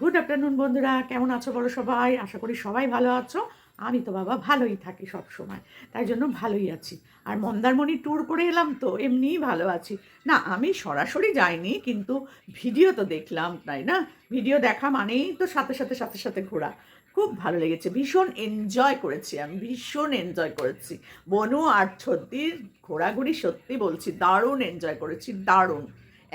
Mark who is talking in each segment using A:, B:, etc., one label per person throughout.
A: Good afternoon বন্ধুরা। কেমন আছো বলো সবাই? আশা করি সবাই ভালো আছো। আমি তো বাবা ভালোই থাকি সব সময় তাই জন্য ভালোই আছি। আর মন্দারমণি ট্যুর করে এলাম তো, এমনিই ভালো আছি। না, আমি সরাসরি যাইনি, কিন্তু ভিডিও তো দেখলাম, তাই না? ভিডিও দেখা মানেই তো সাথে সাথে সাথে সাথে ঘোরা। খুব ভালো লেগেছে, ভীষণ এনজয় করেছি আমি, ভীষণ এনজয় করেছি। বনু আর ছদ্দির ঘোরাঘুরি সত্যি বলছি, দারুণ এনজয় করেছি, দারুণ।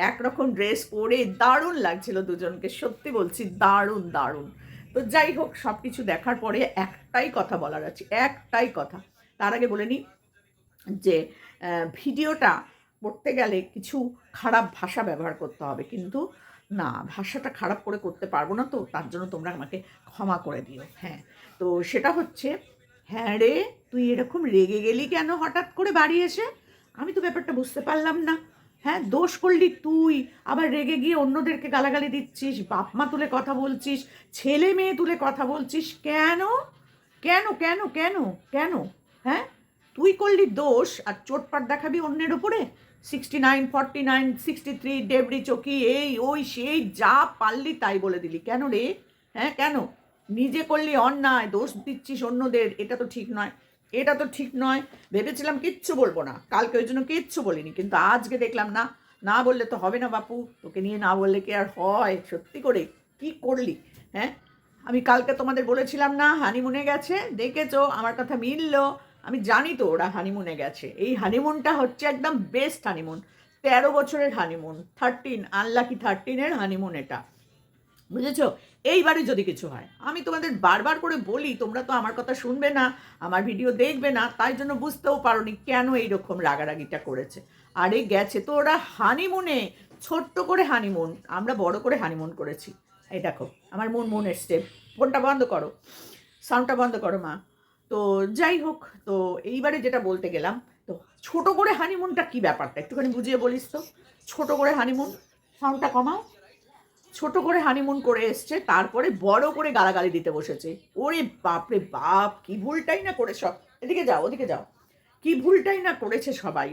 A: একরকম ড্রেস পরে দারুণ লাগছিল দুজনকে, সত্যি বলছি দারুণ দারুণ। তো যাই হোক সব কিছু দেখার পরে একটাই কথা বলার আছে, একটাই কথা। তার আগে বলে নিই যে ভিডিওটা করতে গেলে কিছু খারাপ ভাষা ব্যবহার করতে হবে, কিন্তু না, ভাষাটা খারাপ করে করতে পারব না তো, তার জন্য তোমরা আমাকে ক্ষমা করে দিও হ্যাঁ। তো সেটা হচ্ছে হ্যাঁ রে, তুই এরকম রেগে গেলি কেন হঠাৎ করে বাড়ি এসে? আমি তো ব্যাপারটা বুঝতে পারলাম না। হ্যাঁ দোষ করলি তুই। আবার রেগে গিয়ে অন্যদেরকে গালাগালি দিচ্ছিস, বাপ মা তুলে কথা বলছিস, ছেলে মেয়ে তুলে কথা বলছিস। কেন? কেন কেন কেন কেন? হ্যাঁ? তুই করলি দোষ আর চোটপাট দেখাবি অন্যের ওপরে sixty nine forty nine sixty three ডেবরি চকি, এই, ওই, সেই, যা পারলি তাই বলে দিলি। কেন রে? হ্যাঁ কেন? নিজে করলি অন্যায়, দোষ দিচ্ছিস অন্যদের, এটা তো ঠিক নয়। এটা তো ঠিক নয়। ভেবেছিলাম কিচ্ছু বলব না। কালকে ওই জন্য কিচ্ছু বলিনি। কিন্তু আজকে দেখলাম, না না বললে তো হবে না বাপু। তোকে নিয়ে না বললে কি আর হয়? সত্যি করে কি করলি? হ্যাঁ? আমি কালকে তোমাদের বলেছিলাম, না হানিমুনে গেছে। দেখেছ? আমার কথা মিললো। আমি জানি তো ওরা হানিমুনে গেছে। এই হানিমুনটা হচ্ছে একদম বেস্ট হানিমুন তেরো বছরের হানিমুন থার্টিন আনলাকি থার্টিনের হানিমুন এটা। বুঝেছ? এইবারে যদি কিছু হয়, আমি তোমাদের বারবার করে বলি, তোমরা তো আমার কথা শুনবে না, আমার ভিডিও দেখবে না, তাই জন্য বুঝতেও পারোনি কেন এইরকম রাগারাগিটা করেছে। আরে গেছে তো ওরা হানিমুনে ছোট্ট করে হানিমুন আমরা বড় করে হানিমুন করেছি। এই দেখো, আমার মন মন এসছে। ফোনটা বন্ধ করো। সাউন্ডটা বন্ধ করো, মা। তো যাই হোক, তো এইবারে যেটা বলতে গেলাম, তো ছোট করে হানিমুনটা কি ব্যাপারটা? একটুখানি বুঝিয়ে বলিস তো। ছোট করে হানিমুন সাউন্ডটা কমাও। ছোট করে হানিমুন করে এসছে, তারপরে বড় করে গালাগালি দিতে বসেছে। ওরে বাপরে বাপ, কি ভুলটাই না করে সব এদিকে যাও, ওদিকে যাও। কি ভুলটাই না করেছে সবাই।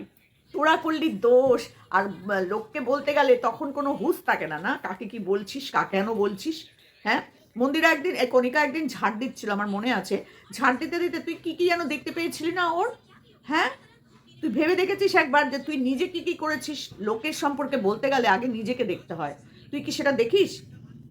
A: তোরা করলি দোষ, আর লোককে বলতে গেলে তখন কোনো হুঁশ থাকে না না? কাকে কি বলছিস কাকে কেন বলছিস? হ্যাঁ? মন্দিরে একদিন কণিকা একদিন ঝাড় দিচ্ছিল, আমার মনে আছে। ঝাড় দিতে দিতে তুই কি কি যেন দেখতে পেয়েছিলি না ওর? হ্যাঁ? তুই ভেবে দেখেছিস একবার যে তুই নিজে কি কি করেছিস? লোকের সম্পর্কে বলতে গেলে আগে নিজেকে দেখতে হয়। তুই কি সেটা দেখিস?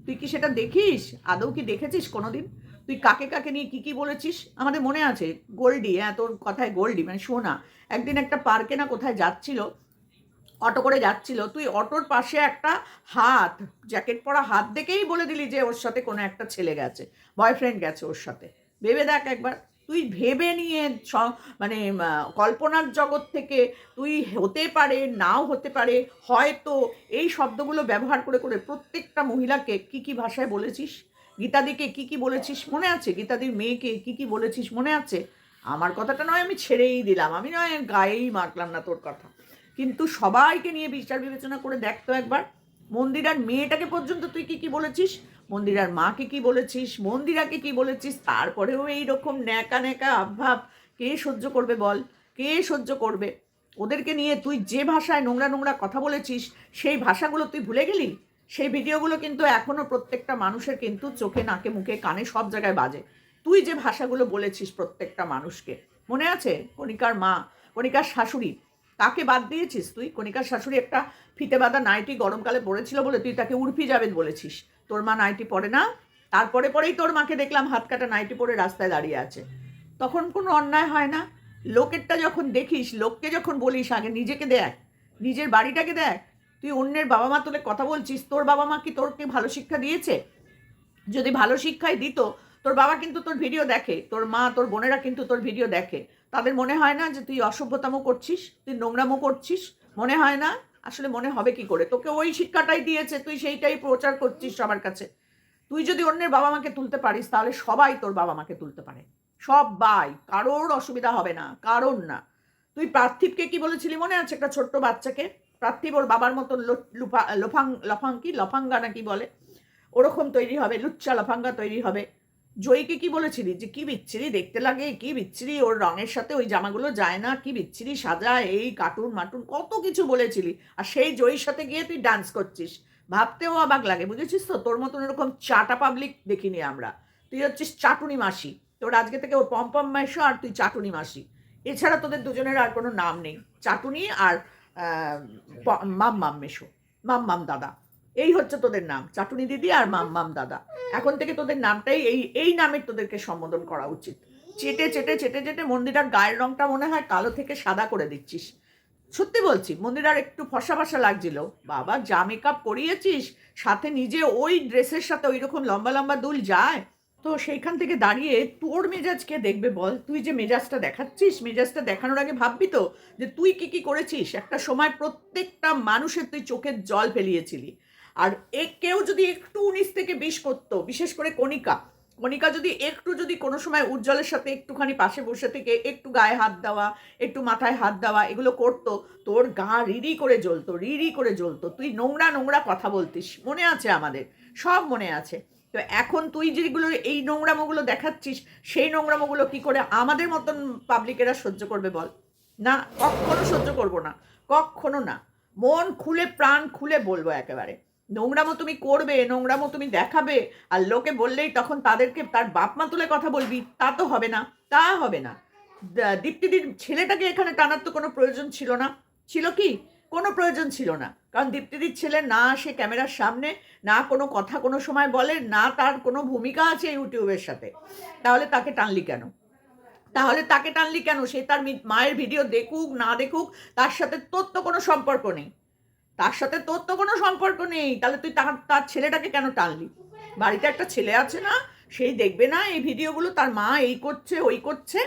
A: তুই কি সেটা দেখিস? আদৌ কি দেখেছিস কোনোদিন? তুই কাকে কাকে নিয়ে কি কি বলেছিস? আমাদের মনে আছে, গোল্ডি হ্যাঁ তোর কথায় গোল্ডি মানে শোনা একদিন একটা পার্কে না কোথায় যাচ্ছিল, অটো করে যাচ্ছিল, তুই অটোর পাশে একটা হাত, জ্যাকেট পরা হাত দেখেই বলে দিলি যে ওর সাথে কোনো একটা ছেলে গেছে, বয়ফ্রেন্ড গেছে ওর সাথে। ভেবে দেখ একবার। তুই ভেবে নিয়ে মানে কল্পনার জগৎ থেকে তুই হতে পারে, নাও হতে পারে, হয়তো এই শব্দগুলো ব্যবহার করে করে প্রত্যেকটা মহিলাকে কি কি ভাষায় বলেছিস? গীতাদিকে কি কি বলেছিস? মনে আছে? গীতাদির মেয়েকে কি কি বলেছিস? মনে আছে? আমার কথাটা নয় আমি ছেড়েই দিলাম। আমি নয় গায়েই মারলাম না তোর কথা। কিন্তু সবাইকে নিয়ে বিচার বিবেচনা করে দেখতো একবার। মন্দিরার মেয়েটাকে পর্যন্ত তুই কি কি বলেছিস? মন্দিরার মাকে কি বলেছিস, মন্দিরাকে কি বলেছিস? তারপরেও এই রকম ন্যাকা ন্যাকা আভাব কে সহ্য করবে বল? কে সহ্য করবে? ওদেরকে নিয়ে তুই যে ভাষায় নোংরা নোংরা কথা বলেছিস, সেই ভাষাগুলো তুই ভুলে গেলি? সেই ভিডিওগুলো কিন্তু এখনও প্রত্যেকটা মানুষের কিন্তু চোখে, নাকে, মুখে, কানে সব জায়গায় বাজে। তুই যে ভাষাগুলো বলেছিস প্রত্যেকটা মানুষকে, মনে আছে? কণিকার মা, কণিকার শাশুড়ি তাকে বাদ দিয়েছিস তুই? কণিকার শাশুড়ি একটা ফিতে বাঁধা নাইটি গরমকালে পড়েছিল বলে তুই তাকে উর্ফি যাবেন বলেছিস। তোর মা নাইটি পরে না, তারপরে পরেই তোর মাকে দেখলাম হাত কাটা নাইটি পরে রাস্তায় দাঁড়িয়ে আছে। তখন কোনো অন্যায় হয় না। লোকেরটা যখন দেখিস, লোককে যখন বলিস, আগে নিজেকে দেখ, নিজের বাড়িটাকে দেখ। তুই অন্যের বাবা মা তোলে কথা বলছিস, তোর বাবা মা কি তোরকে ভালো শিক্ষা দিয়েছে? যদি ভালো শিক্ষাই দিত, তোর বাবা কিন্তু তোর ভিডিও দেখে, তোর মা, তোর বোনেরা কিন্তু তোর ভিডিও দেখে। তাদের মনে হয় না যে তুই অসভ্যতামও করছিস, তুই নোংরামও করছিস? মনে হয় না? আসলে মনে হবে কি করে? তোকে ওই শিক্ষাটাই দিয়েছে, তুই সেইটাই প্রচার করছিস সবার কাছে। তুই যদি অন্যের বাবা মাকে তুলতে পারিস, তাহলে সবাই তোর বাবা মাকে তুলতে পারে। সবাই, কারোর অসুবিধা হবে না কারণ না। তুই পার্থিবকে কি বলেছিলি মনে আছে একটা ছোট্ট বাচ্চাকে? পার্থিব ওর বাবার মতো লো- লুফা, লোফাং কি? লফাঙ্গা না কি বলে? ওরকম তৈরি হবে, লুচ্চা লফাঙ্গা তৈরি হবে। জয়ীকে কি বলেছিলি? যে কি বিচ্ছিরি, দেখতে লাগে, কি বিচ্ছিরি, ওর রঙের সাথে ওই জামাগুলো যায় না, কি বিচ্ছিরি সাজা, এই কার্টুন মাটুন কত কিছু বলেছিলি। আর সেই জয়ীর সাথে গিয়ে তুই ডান্স করছিস। ভাবতেও অবাক লাগে, বুঝেছিস তো? তোর মতন এরকম চাটা পাবলিক দেখিনি আমরা। তুই হচ্ছিস চাটুনি মাসি। তোর আজকে থেকে ও পম্পম মাসো আর তুই চাটুনি মাসি। এছাড়া তোদের দুজনের আর কোনো নাম নেই। চাটুনি আর মাম মাম মেশো মাম মাম দাদা। এই হচ্ছে তোদের নাম, চাটুনি দিদি আর মাম মাম দাদা। এখন থেকে তোদের নামটাই এই এই নামে তোদেরকে সম্বোধন করা উচিত। চেটে চেটে চেটে চেটে মন্দিরার গায়ের রংটা মনে হয় কালো থেকে সাদা করে দিচ্ছিস। সত্যি বলছি, মন্দিরার একটু ফসা ফসা লাগছিল। বাবা, যা মেকআপ করিয়েছিস, সাথে নিজে ওই ড্রেসের সাথে ওই রকম লম্বা লম্বা দুল যায়। তো সেইখান থেকে দাঁড়িয়ে তোর মেজাজকে দেখবে বল, তুই যে মেজাজটা দেখাচ্ছিস, মেজাজটা দেখানোর আগে ভাববি তো যে তুই কি কি করেছিস? একটা সময় প্রত্যেকটা মানুষের তুই চোখের জল ফেলিয়েছিলি। আর এ কেউ যদি একটু উনিশ থেকে বিশ করতো, বিশেষ করে কণিকা কণিকা যদি একটু যদি কোনো সময় উজ্জ্বলের সাথে একটুখানি পাশে বসে থেকে একটু গায়ে হাত দেওয়া, একটু মাথায় হাত দেওয়া, এগুলো করতো, তোর গা রিরি করে জ্বলতো, রিরি করে জ্বলতো। তুই নোংরা নোংরা কথা বলতিস, মনে আছে আমাদের, সব মনে আছে। তো এখন তুই যেগুলো এই নোংরামোগুলো দেখাচ্ছিস, সেই নোংরামোগুলো কি করে আমাদের মতন পাবলিকেরা সহ্য করবে বল? না, কখনো সহ্য করব না, কখনো না। মন খুলে, প্রাণ খুলে বলব একেবারে। নোংরামো তুমি করবে, নোংরামো তুমি দেখাবে, আর লোকে বললেই তখন তাদেরকে তার বাপ মা তুলে কথা বলবি, তা তো হবে না, তা হবে না। দীপ্তিদির ছেলেটাকে এখানে টানার তো কোনো প্রয়োজন ছিল না। ছিল কি? কোনো প্রয়োজন ছিল না। কারণ দীপ্তিদির ছেলে না সে ক্যামেরার সামনে, না কোনো কথা কোনো সময় বলে, না তার কোনো ভূমিকা আছে ইউটিউবের সাথে। তাহলে তাকে টানলি কেন? তাহলে তাকে টানলি কেন? সে তার মায়ের ভিডিও দেখুক, না দেখুক, তার সাথে তোর তো কোনো সম্পর্ক নেই। তার সাথে তোর তো কোনো সম্পর্ক নেই। তাহলে তুই তার তার ছেলেটাকে কেন টানলি? বাড়িতে একটা ছেলে আছে না, সেই দেখবে না এই ভিডিওগুলো, তার মা এই করছে, ওই করছে।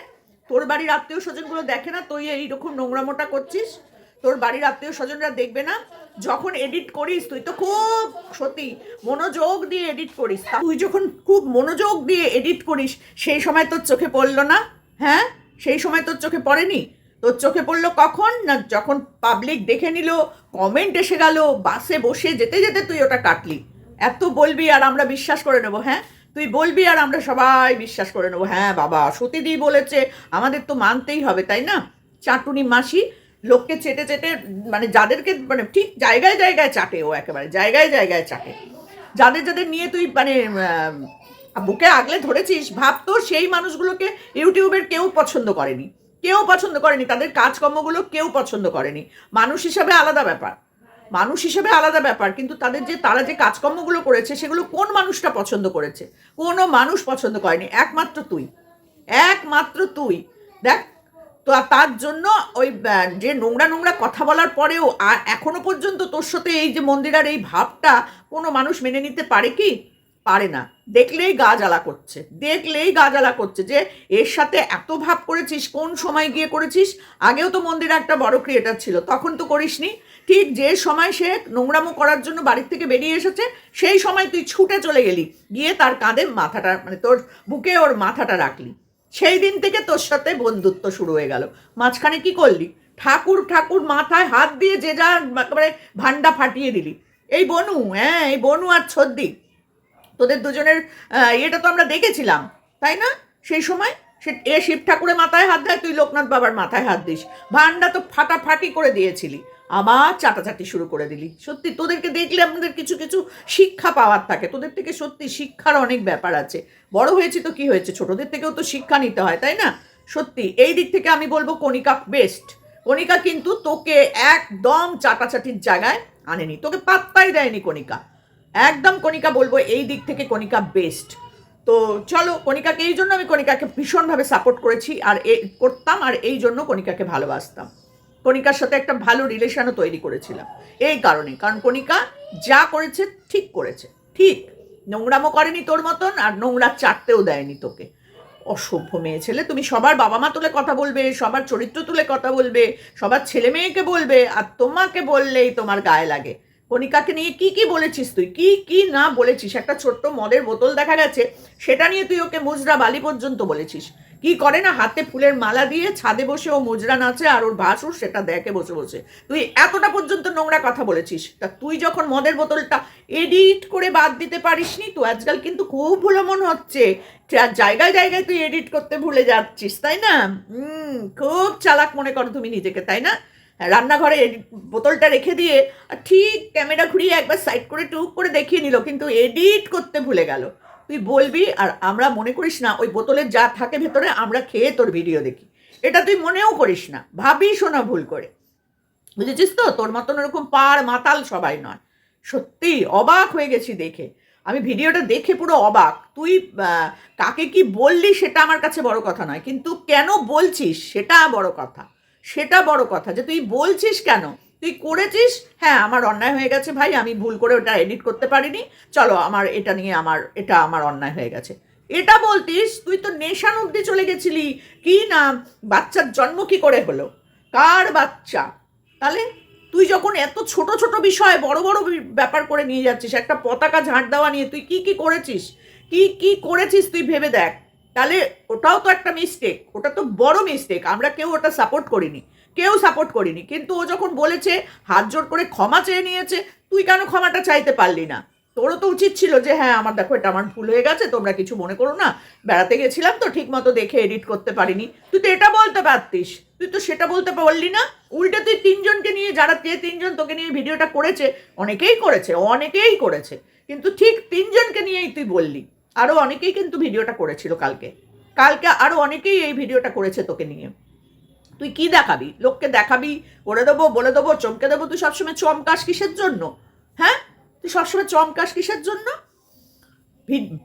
A: তোর বাড়ির আত্মীয় স্বজনগুলো দেখে না তুই এইরকম নোংরামোটা করছিস? তোর বাড়ির আত্মীয় স্বজনরা দেখবে না? যখন এডিট করিস, তুই তো খুব সত্যি মনোযোগ দিয়ে এডিট করিস। তুই যখন খুব মনোযোগ দিয়ে এডিট করিস, সেই সময় তোর চোখে পড়ল না? হ্যাঁ? সেই সময় তোর চোখে পড়েনি? তোর চোখে পড়ল কখন? না যখন পাবলিক দেখে নিল কমেন্ট এসে গেল বাসে বসে যেতে যেতে তুই ওটা কাটলি। এত বলবি আর আমরা বিশ্বাস করে নেব হ্যাঁ? তুই বলবি আর আমরা সবাই বিশ্বাস করে নেব হ্যাঁ বাবা? সতীদি বলেছে, আমাদের তো মানতেই হবে, তাই না? চাটুনি মাসি লোককে চেটে চেটে মানে যাদেরকে মানে ঠিক জায়গায় জায়গায় চাটে ও একেবারে, জায়গায় জায়গায় চাটে। যাদের যাদের নিয়ে তুই মানে বুকে আগলে ধরেছিস, ভাব তো সেই মানুষগুলোকে ইউটিউবের কেউ পছন্দ করেনি। কেউ পছন্দ করেনি, তাদের কাজকর্মগুলো কেউ পছন্দ করেনি। মানুষ হিসাবে আলাদা ব্যাপার। মানুষ হিসেবে আলাদা ব্যাপার, কিন্তু তাদের যে, তারা যে কাজকর্মগুলো করেছে, সেগুলো কোন মানুষটা পছন্দ করেছে? কোনো মানুষ পছন্দ করেনি, একমাত্র তুই। একমাত্র তুই। দেখ, তো তার জন্য ওই যে নোংরা নোংরা কথা বলার পরেও আর এখনও পর্যন্ত তোর সাথে এই যে মন্দিরার এই ভাবটা কোনো মানুষ মেনে নিতে পারে কি? পারে না। দেখলেই গা জ্বালা করছে। দেখলেই গা জ্বালা করছে যে, এর সাথে এত ভাব করেছিস, কোন সময় গিয়ে করেছিস? আগেও তো মন্দিরে একটা বড় ক্রিয়েটার ছিল, তখন তো করিসনি। ঠিক যে সময় সে নোংরামো করার জন্য বাড়ির থেকে বেরিয়ে এসেছে, সেই সময় তুই ছুটে চলে গেলি। গিয়ে তার কাঁধে মাথাটা মানে তোর বুকে ওর মাথাটা রাখলি। সেই দিন থেকে তোর সাথে বন্ধুত্ব শুরু হয়ে গেল। মাঝখানে কি করলি? ঠাকুর ঠাকুর মাথায় হাত দিয়ে যে যা একেবারে ভান্ডা ফাটিয়ে দিলি। এই বনু হ্যাঁ এই বনু আর ছদ্দি তোদের দুজনের ইয়েটা তো আমরা দেখেছিলাম, তাই না? সেই সময় সে, এ শিব ঠাকুরের মাথায় হাত দেয়, তুই লোকনাথ বাবার মাথায় হাত দিস। ভান্ডা তো ফাটাফাটি করে দিয়েছিলি, আবার চাটাচাটি শুরু করে দিলি। সত্যি তোদেরকে দেখলে আমাদের কিছু কিছু শিক্ষা পাওয়ার থাকে, তোদের থেকে সত্যি শিক্ষার অনেক ব্যাপার আছে। বড় হয়েছি তো কি হয়েছে? ছোটদের থেকেও তো শিক্ষা নিতে হয়, তাই না? সত্যি, এই দিক থেকে আমি বলব কণিকা বেস্ট কণিকা কিন্তু তোকে একদম চাটাচাটির জায়গায় আনেনি, তোকে পাত্তাই দেয়নি কণিকা। একদম কণিকা বলব, এই দিক থেকে কণিকা বেস্ট তো চলো, কণিকাকে, এই জন্য আমি কণিকাকে ভীষণভাবে সাপোর্ট করেছি, আর এ, করতাম, আর এই জন্য কণিকাকে ভালোবাসতাম। কণিকার সাথে একটা ভালো রিলেশনও তৈরি করেছিলাম, এই কারণে। কারণ কণিকা যা করেছে, ঠিক করেছে। ঠিক। নোংরামো করেনি তোর মতন, আর নোংরা চাটতেও দেয়নি তোকে। অসভ্য মেয়ে ছেলে, তুমি সবার বাবা মা তুলে কথা বলবে, সবার চরিত্র তুলে কথা বলবে, সবার ছেলে মেয়েকে বলবে, আর তোমাকে বললেই তোমার গায়ে লাগে। কণিকাকে নিয়ে কি কি বলেছিস তুই? কি কি না বলেছিস? একটা ছোট্ট মদের বোতল দেখা গেছে, সেটা নিয়ে তুই ওকে মুজরা বালি পর্যন্ত বলেছিস। কি করে না হাতে ফুলের মালা দিয়ে ছাদে বসে ও মুজরা নাচে আর ওর ভাসুর সেটা দেখে বসে বসে। তুই এতটা পর্যন্ত নোংরা কথা বলেছিস। তা তুই যখন মদের বোতলটা এডিট করে বাদ দিতে পারিসনি, তো আজকাল কিন্তু খুব ভুলো মন হচ্ছে। জায়গায় জায়গায় তুই এডিট করতে ভুলে যাচ্ছিস, তাই না? হুম, খুব চালাক মনে করো তুমি নিজেকে, তাই না? রান্নাঘরে বোতলটা রেখে দিয়ে ঠিক ক্যামেরা ঘুরিয়ে একবার সাইড করে টুক করে দেখিয়ে নিল, কিন্তু এডিট করতে ভুলে গেল। তুই বলবি, আর আমরা মনে করিস না, ওই বোতলের যা থাকে ভেতরে আমরা খেয়ে তোর ভিডিও দেখি। এটা তুই মনেও করিস না ভাবিস না ভুল করে। বুঝেছিস তো? তোর মতন ওরকম পার মাতাল সবাই নয়। সত্যি অবাক হয়ে গেছি দেখে। আমি ভিডিওটা দেখে পুরো অবাক। তুই কাকে কি বললি সেটা আমার কাছে বড় কথা নয়, কিন্তু কেন বলছিস সেটা বড় কথা। সেটা বড় কথা যে তুই বলছিস কেন? তুই করেছিস? হ্যাঁ আমার অন্যায় হয়ে গেছে ভাই, আমি ভুল করে ওটা এডিট করতে পারিনি। চলো, আমার এটা নিয়ে আমার, এটা আমার অন্যায় হয়ে গেছে। এটা বলতিস, তুই তো নেশান অব্দি চলে গেছিলি। কি না? বাচ্চার জন্ম কি করে হলো? কার বাচ্চা? তাহলে তুই যখন এত ছোট ছোট বিষয় বড় বড় ব্যাপার করে নিয়ে যাচ্ছিস, একটা পতাকা ঝাঁট দেওয়া নিয়ে, তুই কি কি করেছিস? কি কি করেছিস তুই ভেবে দেখ। তাহলে ওটাও তো একটা মিস্টেক ওটা তো বড় মিস্টেক আমরা কেউ ওটা সাপোর্ট করিনি, কেউ সাপোর্ট করিনি, কিন্তু ও যখন বলেছে, হাত জোর করে ক্ষমা চেয়ে নিয়েছে, তুই কেন ক্ষমাটা চাইতে পারলি না? তোরও তো উচিত ছিল যে হ্যাঁ আমার দেখো, এটা আমার ভুল হয়ে গেছে, তোমরা কিছু মনে করো না, বেড়াতে গেছিলাম তো ঠিক মতো দেখে এডিট করতে পারিনি, তুই তো এটা বলতে পারতিস, তুই তো সেটা বলতে পারলি না, উল্টে তুই তিনজনকে নিয়ে, যারা যে তিনজন তোকে নিয়ে ভিডিওটা করেছে, অনেকেই করেছে অনেকেই করেছে, কিন্তু ঠিক তিনজনকে নিয়েই তুই বললি। আরও অনেকেই কিন্তু ভিডিওটা করেছিল কালকে। কালকে আরও অনেকেই এই ভিডিওটা করেছে তোকে নিয়ে। তুই কি দেখাবি? লোককে দেখাবি, করে দেবো, বলে দেবো, চমকে দেবো, তুই সবসময় চমকাস কিসের জন্য? হ্যাঁ? তুই সবসময় চমকাস কিসের জন্য?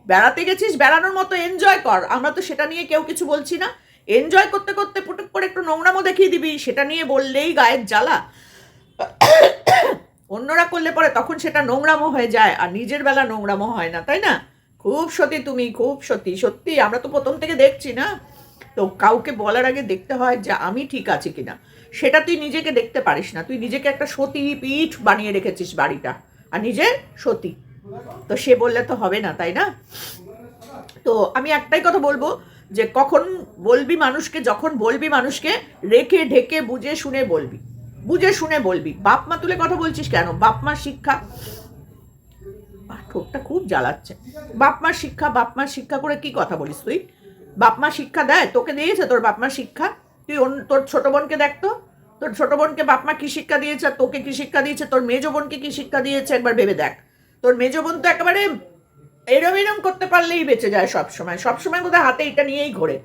A: বেড়াতে গেছিস, বেড়ানোর মতো এনজয় কর। আমরা তো সেটা নিয়ে কেউ কিছু বলছি না। এনজয় করতে করতে পুটুক করে একটু নোংরামো দেখিয়ে দিবি। সেটা নিয়ে বললেই গায়ের জ্বালা। অন্যরা করলে পরে তখন সেটা নোংরামো হয়ে যায়, আর নিজের বেলা নোংরামো হয় না, তাই না? খুব সতী তুমি, খুব সত্যি সত্যি, আমরা তো প্রথম থেকে দেখছি না। তো কাউকে বলার আগে দেখতে হয় যে আমি ঠিক আছি কিনা। সেটা তুই নিজেকে দেখতে পারিস না। তুই নিজেকে একটা সতী পিঠ বানিয়ে রেখেছিস বাড়িটা। আর নিজে সতী। তো সে বললে তো হবে না, তাই না? তো আমি একটাই কথা বলব যে কখন বলবি মানুষকে, যখন বলবি মানুষকে, রেখে ঢেকে বুঝে শুনে বলবি। বুঝে শুনে বলবি। বাপ মা তুলে কথা বলছিস কেন? বাপ মার শিক্ষা। ঠোঁটটা খুব জ্বালাচ্ছে। বাপ মার শিক্ষা, বাপ মার শিক্ষা করে কি কথা বলিস তুই? বাপ মা শিক্ষা দেয়? তোকে দিয়েছে তোর বাপ মার শিক্ষা? তুই তোর ছোট বোনকে দেখতো তোর ছোট বোনকে বাপ মা কি শিক্ষা দিয়েছে? তোকে কি শিক্ষা দিয়েছে? তোর মেজো বোনকে কি শিক্ষা দিয়েছে? একবার ভেবে দেখ। তোর মেজো বোন তো একেবারে এরম এরম করতে পারলেই বেঁচে যায় সব সময় সব সময় বোধহয় হাতে এটা নিয়েই ঘোরে।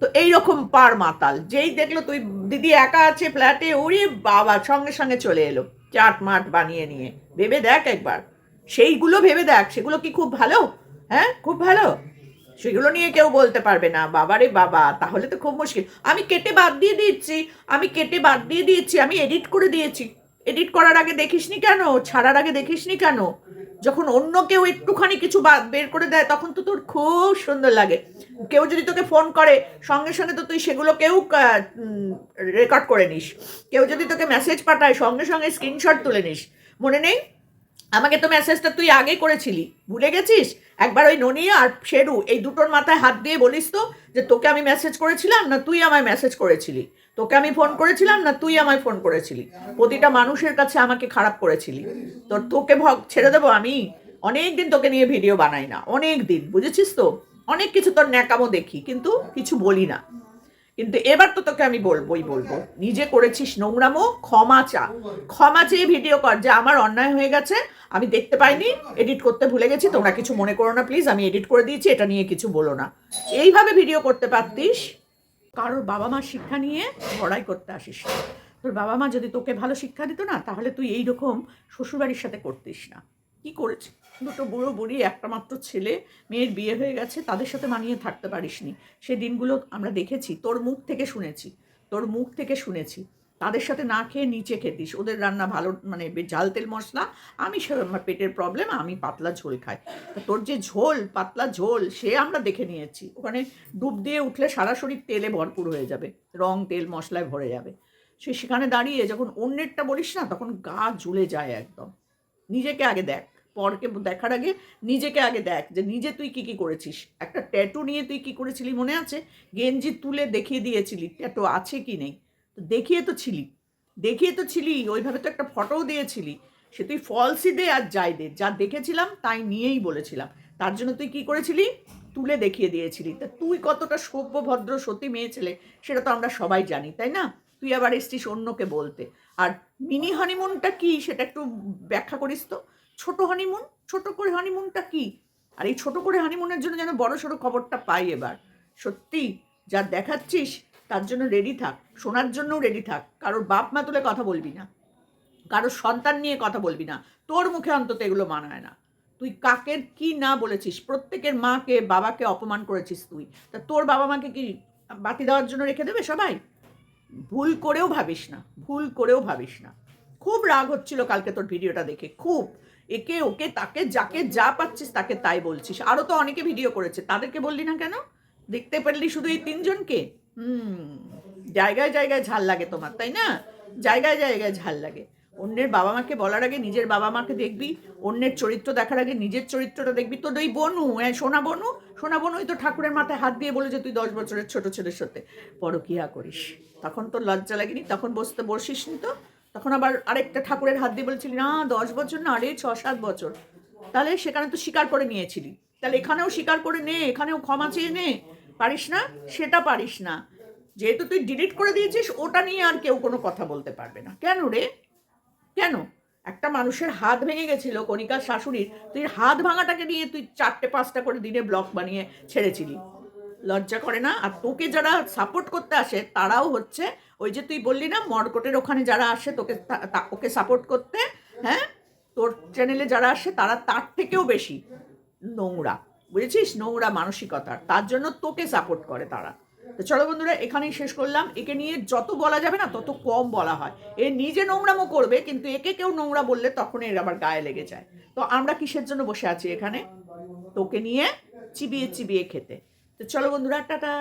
A: তো এই রকম পার মাতাল। যেই দেখল তুই, দিদি একা আছে ফ্ল্যাটে ওরে বাবা, সঙ্গে সঙ্গে চলে এলো। চাট মাট বানিয়ে নিয়ে। ভেবে দেখ একবার। সেইগুলো ভেবে দেখ, সেগুলো কি খুব ভালো? হ্যাঁ খুব ভালো। সেগুলো নিয়ে কেউ বলতে পারবে না। বাবারে বাবা, তাহলে তো খুব মুশকিল। আমি কেটে বাদ দিয়ে দিচ্ছি, আমি কেটে বাদ দিয়ে দিয়েছি, আমি এডিট করে দিয়েছি। এডিট করার আগে দেখিসনি কেন? ছাড়ার আগে দেখিসনি কেন? যখন অন্য কেউ একটুখানি কিছু বা- বের করে দেয়, তখন তো তোর খুব সুন্দর লাগে। কেউ যদি তোকে ফোন করে, সঙ্গে সঙ্গে তো তুই সেগুলো কেউ রেকর্ড করে নিস। কেউ যদি তোকে মেসেজ পাঠায়, সঙ্গে সঙ্গে স্ক্রিনশট তুলে নিস। মনে নেই? আমাকে তো মেসেজটা তুই আগে করেছিলি, ভুলে গেছিস? একবার ওই ননিয়া আর শেরু এই দুটোর মাথায় হাত দিয়ে বলিস তো যে তোকে আমি মেসেজ করেছিলাম না তুই আমায় মেসেজ করেছিলি? তোকে আমি ফোন করেছিলাম না তুই আমায় ফোন করেছিলি? প্রতিটা মানুষের কাছে আমাকে খারাপ করেছিলি। তো তোকে ভগ, ছেড়ে দেবো আমি? অনেক দিন তোকে নিয়ে ভিডিও বানাই না, অনেক দিন, বুঝেছিস তো? অনেক কিছু তোর ন্যাকামো দেখি, কিন্তু কিছু বলি না। কিন্তু এবার তো তোকে আমি বলবোই বলব। নিজে করেছিস নোংরামো ক্ষমা চা। ক্ষমা চেয়ে ভিডিও কর যে আমার অন্যায় হয়ে গেছে আমি দেখতে পাইনি এডিট করতে ভুলে গেছি তোমরা কিছু মনে করো না প্লিজ আমি এডিট করে দিয়েছি এটা নিয়ে কিছু বলো না। এইভাবে ভিডিও করতে পারতিস? কারোর বাবা মার শিক্ষা নিয়ে লড়াই করতে আসিস না। তোর বাবা মা যদি তোকে ভালো শিক্ষা দিত না তাহলে তুই এইরকম শ্বশুরবাড়ির সাথে করতিস না। কি করেছি দুটো বুড়ো বুড়ি একটা মাত্র ছেলে, মেয়ের বিয়ে হয়ে গেছে, তাদের সাথে মানিয়ে থাকতে পারিসনি। সে দিনগুলো আমরা দেখেছি, তোর মুখ থেকে শুনেছি, তোর মুখ থেকে শুনেছি। তাদের সাথে না খেয়ে নিচে খেতিস। ওদের রান্না ভালো মানে ঝাল তেল মশলা, আমি সে- আমার পেটের প্রবলেম আমি পাতলা ঝোল খাই। তোর যে ঝোল, পাতলা ঝোল, সে আমরা দেখে নিয়েছি। ওখানে ডুব দিয়ে উঠলে সারা শরীর তেলে ভরপুর হয়ে যাবে, রং তেল মশলায় ভরে যাবে। সে সেখানে দাঁড়িয়ে যখন অন্যেরটা বলিস না, তখন গা ঝুলে যায় একদম। নিজেকে আগে দেখ। পরকে দেখার আগে নিজেকে আগে দেখ যে নিজে তুই কি কি করেছিস। একটা ট্যাটু নিয়ে তুই কি করেছিলি মনে আছে? গেঞ্জি তুলে দেখিয়ে দিয়েছিলি। ট্যাটু আছে কি নেই? তো দেখিয়ে তো ছিলি। দেখিয়ে তো ছিলি, ওইভাবে তো একটা ফটোও দিয়েছিলি। সে তুই ফলসই দে আর যাই দে। যা দেখেছিলাম তাই নিয়েই বলেছিলাম। তার জন্য তুই কি করেছিলি? তুলে দেখিয়ে দিয়েছিলি। তা তুই কতটা সভ্য, ভদ্র, সতী মেয়ে ছেলে, সেটা তো আমরা সবাই জানি, তাই না? তুই আবার এসছিস অন্যকে বলতে। আর মিনি হানিমুনটা কি? সেটা একটু ব্যাখ্যা করিস তো? ছোট হানিমুন ছোট করে হানিমুনটা কি? আর এই ছোট করে হানিমুনের জন্য যেন বড় সড়ো খবরটা পাই এবার। সত্যি, যা দেখাচ্ছিস, তার জন্য রেডি থাক। শোনার জন্যও রেডি থাক। কারোর বাপ মা তুলে কথা বলবি না। কারোর সন্তান নিয়ে কথা বলবি না। তোর মুখে অন্তত এগুলো মানায় না। তুই কাকের কি না বলেছিস? প্রত্যেকের মাকে, বাবাকে অপমান করেছিস তুই। তা তোর বাবা মাকে কি বাতি দেওয়ার জন্য রেখে দেবে সবাই? ভুল করেও ভাবিস না। ভুল করেও ভাবিস না। খুব রাগ হচ্ছিল কালকে তোর ভিডিওটা দেখে। খুব। একে ওকে, তাকে যাকে যা পাচ্ছিস তাকে তাই বলছিস। আরও তো অনেকে ভিডিও করেছে। তাদেরকে বললি না কেন? দেখতে পারলি শুধু এই তিনজনকে? হুম, জায়গায় জায়গায় ঝাল লাগে তোমার, তাই না? জায়গায় জায়গায় ঝাল লাগে। অন্যের বাবা মাকে বলার আগে নিজের বাবা মাকে দেখবি, অন্যের চরিত্র দেখার আগে নিজের চরিত্রটা দেখবি। তোর ওই বনু হ্যাঁ সোনা বনু? সোনা বনুই তো ঠাকুরের মাথায় হাত দিয়ে বলে যে তুই দশ বছরের ছোট ছেলের সাথে। পরকিয়া করিস। তখন তোর লজ্জা লাগেনি? তখন বসতে বসিস নি তো? তখন আবার আরেকটা ঠাকুরের হাত দিয়ে বলেছিলি, না, দশ বছর না আরে ছ সাত বছর। তাহলে সেখানে তো স্বীকার করে নিয়েছিলি। তাহলে এখানেও স্বীকার করে নে, এখানেও ক্ষমা চেয়ে নে। পারিস না? সেটা পারিস না। যেহেতু তুই ডিলিট করে দিয়েছিস, ওটা নিয়ে আর কেউ কোনো কথা বলতে পারবে না। কেন রে? কেন? একটা মানুষের হাত ভেঙে গেছিল কণিকার শাশুড়ির, তুই হাত ভাঙাটাকে নিয়ে তুই চারটে পাঁচটা করে দিনে ব্লক বানিয়ে ছেড়েছিলি। লজ্জা করে না? আর তোকে যারা সাপোর্ট করতে আসে, তারাও হচ্ছে ওই যে তুই বললি না, মর্কটের ওখানে যারা আসে তোকে ওকে সাপোর্ট করতে হ্যাঁ? তোর চ্যানেলে যারা আসে, তারা তার থেকেও বেশি নোংরা। বুঝেছিস? নোংরা মানসিকতার। তার জন্য তোকে সাপোর্ট করে তারা। তো চলো বন্ধুরা, এখানেই শেষ করলাম। একে নিয়ে যত বলা যাবে না, তত কম বলা হয়। এ নিজে নোংরামো করবে, কিন্তু একে কেউ নোংরা বললে তখন এর আবার গায়ে লেগে যায়। তো আমরা কিসের জন্য বসে আছি এখানে? তোকে নিয়ে চিবিয়ে চিবিয়ে খেতে। তো চলো বন্ধুরা টাটা।